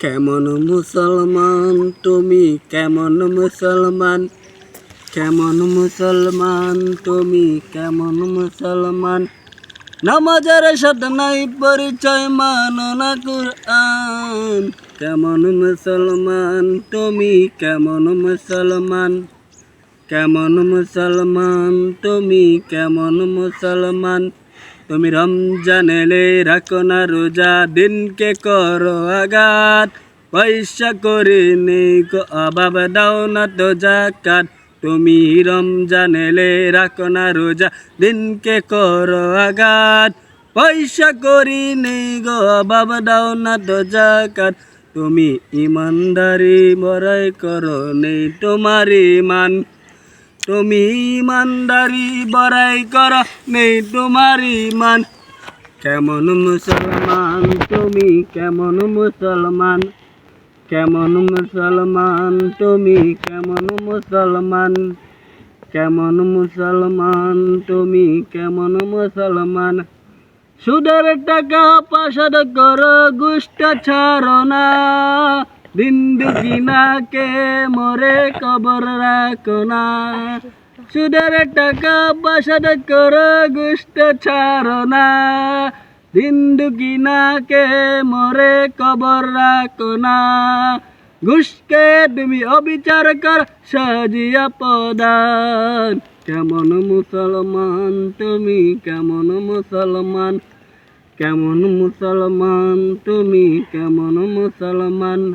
কেমন মুসলমান, তুমি কেমন মুসলমান? কেমন মুসলমান, তুমি কেমন মুসলমান? নামাজের সাথে নাই পরিচয়, মানো না কুরআন। কেমন মুসলমান, তুমি কেমন মুসলমান? কেমন মুসলমান, তুমি কেমন মুসলমান? তুমি রমজান এলে রাখো না রোজা, দিনকে করো আঘাত। পয়সা করে নেই অভাব দাও না তো জাকাত। তুমি রমজান এলে রাখো না রোজা, দিনকে করো আঘাত। পয়সা করি নেই গো অভাব দাও না তো জাকাত। তুমি ইমানদারি বড়াই করো নেই তোমার ইমান। তুমি ইমানদারি বড়াই কর, নেই তোমার ইমান। কেমন মুসলমান, তুমি কেমন মুসলমান? কেমন মুসলমান, তুমি কেমন মুসলমান? কেমন মুসলমান, তুমি কেমন মুসলমান? সুদের টাকা পাশাদ কর গুষ্ট ছাড়ো না। দিন দুকিনাকে মরে কবর রাখো না। সুদের টাকা পাশাদ কর গুষ্ট ছাড়ো না। দিন দুকিনাকে মরে কবর রাখো না। ঘুষকে তুমি অবিচার কর, সাজিয়া পদান। কেমন মুসলমান, তুমি কেমন মুসলমান। কেমন মুসলমান, তুমি কেমন মুসলমান।